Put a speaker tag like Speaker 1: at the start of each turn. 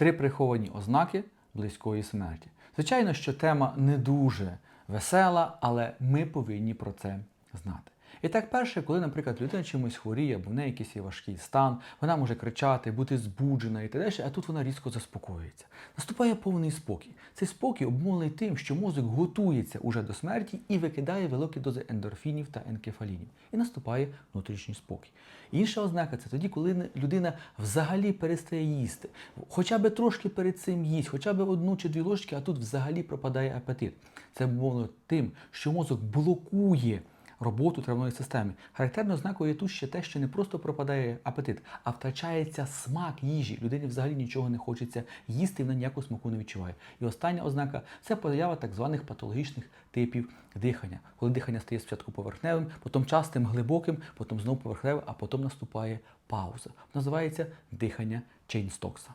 Speaker 1: Три приховані ознаки близької смерті. Звичайно, що тема не дуже весела, але ми повинні про це знати. І так, перше, коли, наприклад, людина чимось хворіє, або в неї якийсь є важкий стан, вона може кричати, бути збуджена і так далі, а тут вона різко заспокоюється. Наступає повний спокій. Цей спокій обумовлений тим, що мозок готується уже до смерті і викидає великі дози ендорфінів та енкефалінів. І наступає внутрішній спокій. Інша ознака це тоді, коли людина взагалі перестає їсти. Хоча б трошки перед цим їсть, хоча б одну чи дві ложки, а тут взагалі пропадає апетит. Це обумовлено тим, що мозок блокує роботу травної системи. Характерною ознакою є тут ще те, що не просто пропадає апетит, а втрачається смак їжі. Людині взагалі нічого не хочеться їсти, вона ніякого смаку не відчуває. І остання ознака це поява так званих патологічних типів дихання, коли дихання стає спочатку поверхневим, потім частим, глибоким, потім знову поверхневим, а потім наступає пауза. Називається дихання Чейнстокса.